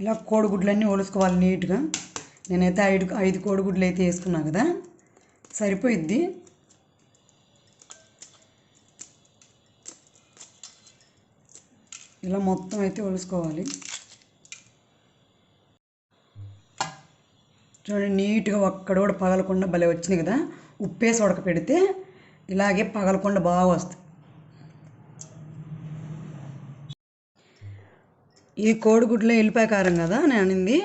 ఇలా కోడిగుడ్లన్నీ ఒలుసుకోవాలి నీట్గా. నేనైతే ఐదు ఐదు కోడిగుడ్లు అయితే వేసుకున్నా కదా. సరిపోయిద్ది. ఇలా మొత్తం అయితే ఒలుసుకోవాలి. చూడండి నీట్గా ఒక్కడ కూడా పగలకుండా భలే వచ్చింది కదా. ఉప్పేసి ఉడక పెడితే ఇలాగే పగలకుండా బాగా వస్తుంది ఈ కోడిగుడ్లో ఎల్లిపాయ కారం కదా నేను అనింది.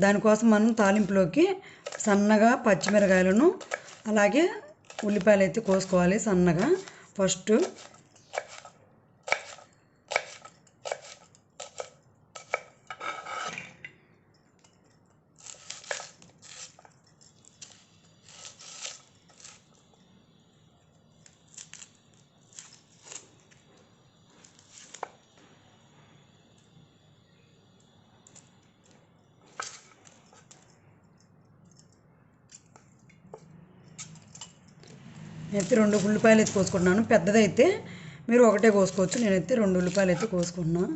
దానికోసం మనం తాలింపులోకి సన్నగా పచ్చిమిరకాయలను అలాగే ఉల్లిపాయలు అయితే కోసుకోవాలి సన్నగా. ఫస్ట్ నేనైతే రెండు ఉల్లిపాయలు అయితే కోసుకుంటున్నాను. పెద్దదైతే మీరు ఒకటే కోసుకోవచ్చు. నేనైతే రెండు ఉల్లిపాయలు అయితే కోసుకుంటున్నాను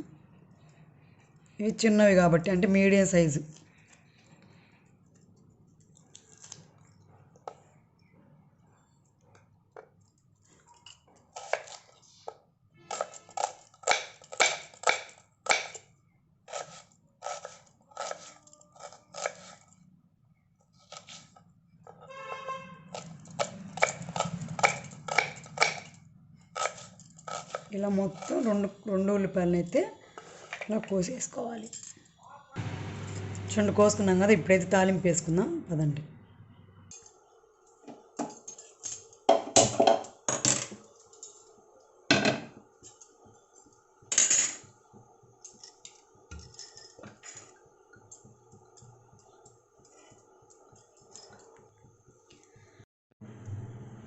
ఇవి చిన్నవి కాబట్టి అంటే మీడియం సైజు. ఇలా మొత్తం రెండు రెండు ఉల్లిపాయలను అయితే ఇలా కోసేసుకోవాలి. చూడండి కోసుకున్నాం కదా ఇప్పుడైతే తాలింపు వేసుకుందాం. పదండి.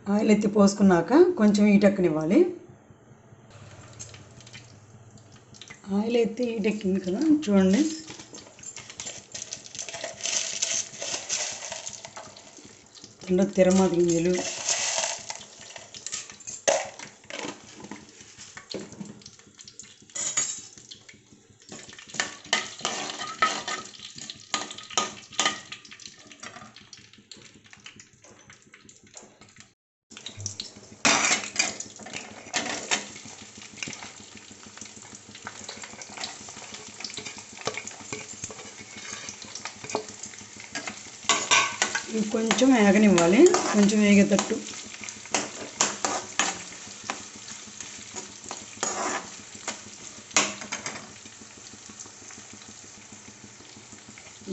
ఆయిల్ ఎత్తి పోసుకున్నాక కొంచెం ఈటక్కనివ్వాలి ఆయిల్ అయితే ఈటెక్కింది కదా చూడండి. రెండు తిరమాత గింజలు ఇవి కొంచెం వేగనివ్వాలి. కొంచెం వేగేటట్టు.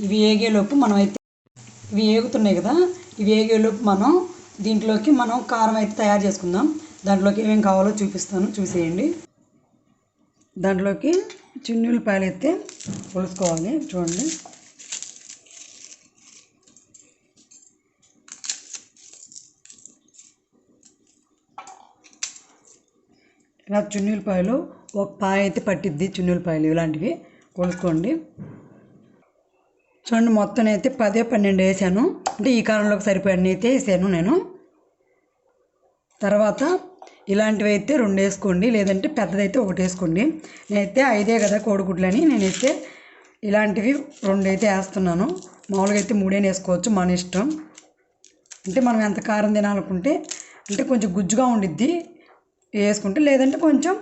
ఇవి వేగేలోపు మనం అయితే ఇవి వేగుతున్నాయి కదా ఇవి వేగేలోపు మనం దీంట్లోకి మనం కారం అయితే తయారు చేసుకుందాం. దాంట్లోకి ఏమేమి కావాలో చూపిస్తాను చూసేయండి. దాంట్లోకి చిన్న అయితే పులుసుకోవాలి చూడండి. ఇలా చున్నీలపాయలు ఒక పాయ అయితే పట్టిద్ది చున్నీలపాయలు ఇలాంటివి. కొలుసుకోండి చూడండి మొత్తం అయితే పదే పన్నెండు వేసాను. అంటే ఈ కాలంలోకి సరిపోయిన అయితే వేసాను నేను. తర్వాత ఇలాంటివి అయితే రెండు వేసుకోండి లేదంటే పెద్దదైతే ఒకటి వేసుకోండి. నేనైతే ఐదే కదా కోడిగుడ్లని నేనైతే ఇలాంటివి రెండు అయితే వేస్తున్నాను. మామూలుగా అయితే మూడే వేసుకోవచ్చు మన ఇష్టం. అంటే మనం ఎంత కారం తినాలనుకుంటే అంటే కొంచెం గుజ్జుగా ఉండిద్ది. వేసుకుంటే లేదంటే కొంచెం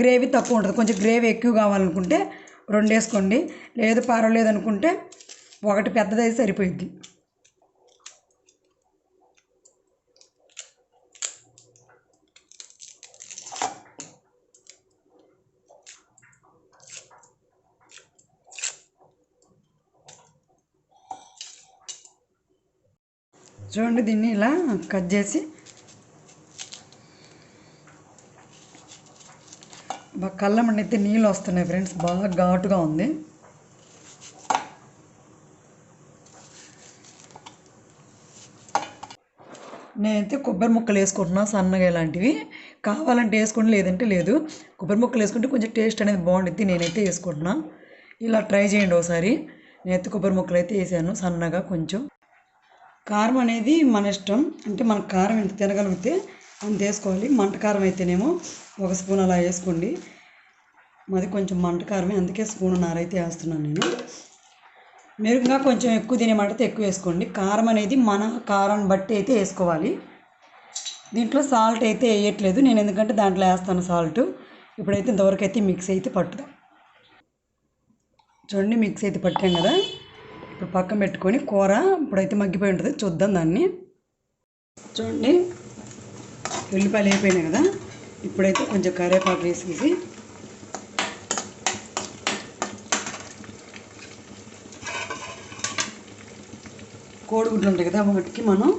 గ్రేవీ తక్కువ ఉంటుంది. కొంచెం గ్రేవీ ఎక్కువ కావాలనుకుంటే రెండు వేసుకోండి. లేదు పర్వాలేదు అనుకుంటే ఒకటి పెద్దదైతే సరిపోయిద్ది. చూడండి దీన్ని ఇలా కట్ చేసి బాగా కళ్ళ అయితే నీళ్ళు వస్తున్నాయి ఫ్రెండ్స్. బాగా ఘాటుగా ఉంది. నేనైతే కొబ్బరి ముక్కలు వేసుకుంటున్నా సన్నగా ఇలాంటివి. కావాలంటే వేసుకోండి లేదంటే లేదు. కొబ్బరి ముక్కలు వేసుకుంటే కొంచెం టేస్ట్ అనేది బాగుంటుంది నేనైతే వేసుకుంటున్నా. ఇలా ట్రై చేయండి ఒకసారి. నేనైతే కొబ్బరి ముక్కలు అయితే వేసాను సన్నగా కొంచెం. కారం అనేది మన ఇష్టం. అంటే మన కారం ఎంత తినగలిగితే అంత వేసుకోవాలి. మంట కారం అయితేనేమో ఒక స్పూన్ అలా వేసుకోండి. మాది కొంచెం మంట కారమే అందుకే స్పూన్ నారైతే వేస్తున్నాను నేను. మీరు ఇంకా కొంచెం ఎక్కువ తినేమంటే ఎక్కువ వేసుకోండి. కారం అనేది మన కారం బట్టి అయితే వేసుకోవాలి. దీంట్లో సాల్ట్ అయితే వేయట్లేదు నేను ఎందుకంటే దాంట్లో వేస్తాను సాల్ట్. ఇప్పుడైతే ఇంతవరకు అయితే మిక్స్ అయితే పట్టుదాం. చూడండి మిక్స్ అయితే పట్టాం కదా. ఇప్పుడు పక్కన పెట్టుకొని కూర ఇప్పుడైతే మగ్గిపోయి ఉంటుంది చూద్దాం దాన్ని. చూడండి ఉల్లిపాయలు అయిపోయినాయి కదా. ఇప్పుడైతే కొంచెం కరివేపాకు వేసేసి కోడిగుడ్లు ఉంటాయి కదా వాటికి మనం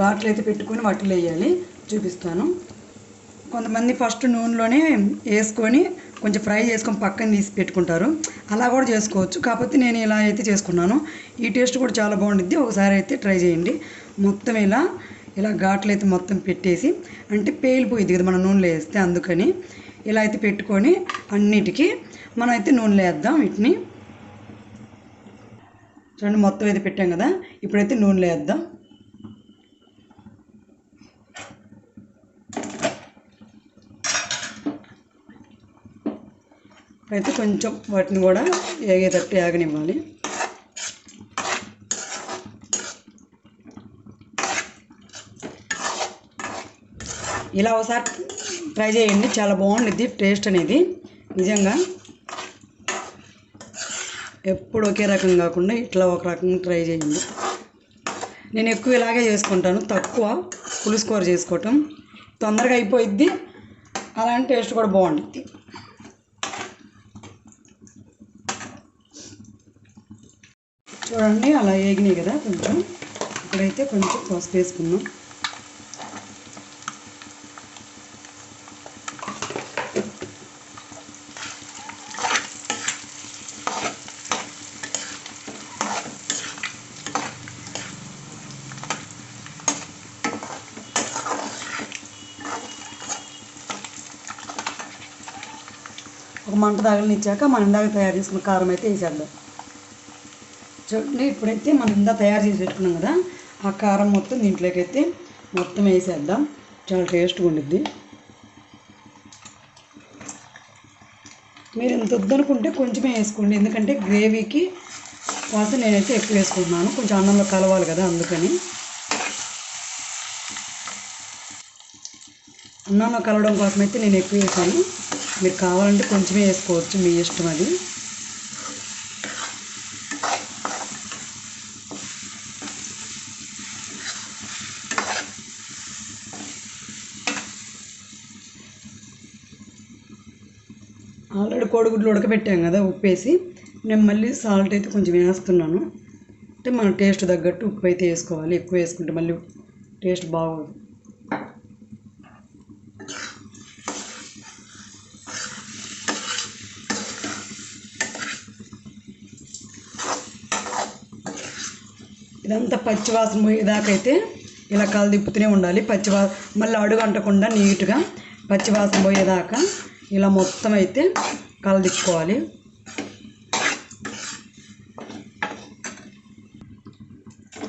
ఘాట్లు అయితే పెట్టుకొని వాటిలో వేయాలి. చూపిస్తాను. కొంతమంది ఫస్ట్ నూనెలోనే వేసుకొని కొంచెం ఫ్రై చేసుకొని పక్కన తీసి పెట్టుకుంటారు. అలా కూడా చేసుకోవచ్చు. కాకపోతే నేను ఇలా అయితే చేసుకున్నాను. ఈ టేస్ట్ కూడా చాలా బాగుంటుంది ఒకసారి అయితే ట్రై చేయండి. మొత్తం ఇలా ఇలా ఘాట్లు అయితే మొత్తం పెట్టేసి అంటే పేలిపోయింది కదా మనం నూనెలో వేస్తే అందుకని ఇలా అయితే పెట్టుకొని అన్నిటికీ మనం అయితే నూనెలో వేద్దాం వీటిని. చూడండి మొత్తం ఇది పెట్టాం కదా. ఇప్పుడైతే నూనెలో వేద్దాం. ఇప్పుడైతే కొంచెం వాటిని కూడా ఏగేటట్టు ఏగనివ్వాలి. ఇలా ఒకసారి ట్రై చేయండి చాలా బాగుండిద్ది టేస్ట్ అనేది. నిజంగా ఎప్పుడు ఒకే రకం కాకుండా ఇట్లా ఒక రకంగా ట్రై చేయండి. నేను ఎక్కువ ఇలాగే చేసుకుంటాను. తక్కువ పులుసు కూర చేసుకోవటం. తొందరగా అయిపోయిద్ది. అలాంటి టేస్ట్ కూడా బాగుంటుంది చూడండి అలా వేగినాయి కదా కొంచెం. ఇప్పుడైతే కొంచెం పసుపు వేసుకుందాం. మంట తగలనిచ్చాక మనం ఇందాక తయారు చేసుకున్న కారం అయితే వేసేద్దాం. చూడండి ఇప్పుడైతే మనం ఇందా తయారు చేసి పెట్టుకున్నాం కదా ఆ కారం మొత్తం దీంట్లోకి అయితే మొత్తం వేసేద్దాం. చాలా టేస్ట్గా ఉండిద్ది. మీరు ఇంత వద్దనుకుంటే కొంచెమే వేసుకోండి ఎందుకంటే గ్రేవీకి కాస్త నేనైతే ఎక్కువ వేసుకుంటున్నాను. కొంచెం అన్నంలో కలవాలి కదా అందుకని. అన్నంలో కలవడం కోసం అయితే నేను ఎక్కువ వేసాను. మీరు కావాలంటే కొంచెమే వేసుకోవచ్చు మీ ఇష్టం అది. ఆల్రెడీ కోడిగుడ్లు ఉడకబెట్టాం కదా ఉప్పు వేసి నేను మళ్ళీ సాల్ట్ అయితే కొంచెం వేస్తున్నాను. అంటే మన టేస్ట్ తగ్గట్టు ఉప్పు అయితే వేసుకోవాలి. ఎక్కువ వేసుకుంటే మళ్ళీ టేస్ట్ బాగోదు. ఇదంతా పచ్చివాసన పోయేదాకైతే ఇలా కలదిప్పుతూనే ఉండాలి. పచ్చివా మళ్ళీ అడుగు అంటకుండా నీట్గా పచ్చివాసన పోయేదాకా ఇలా మొత్తం అయితే కలదిప్పుకోవాలి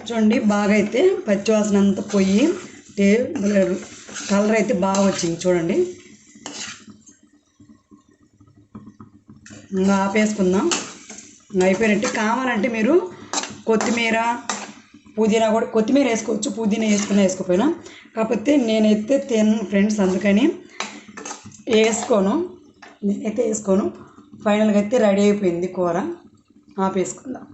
చూడండి బాగా అయితే పచ్చివాసన అంతా పోయి టే కలర్ అయితే బాగా వచ్చింది చూడండి. ఇంకా ఆపేసుకుందాం. అయిపోయినట్టు కావాలంటే మీరు కొత్తిమీర పుదీనా కూడా కొత్తిమీర వేసుకోవచ్చు పుదీనా వేసుకున్నా వేసుకోపోయినా కాకపోతే నేనైతే తినను ఫ్రెండ్స్ అందుకని వేసుకోను. నేనైతే వేసుకోను. ఫైనల్గా అయితే రెడీ అయిపోయింది కూర. ఆపేసుకుందాం.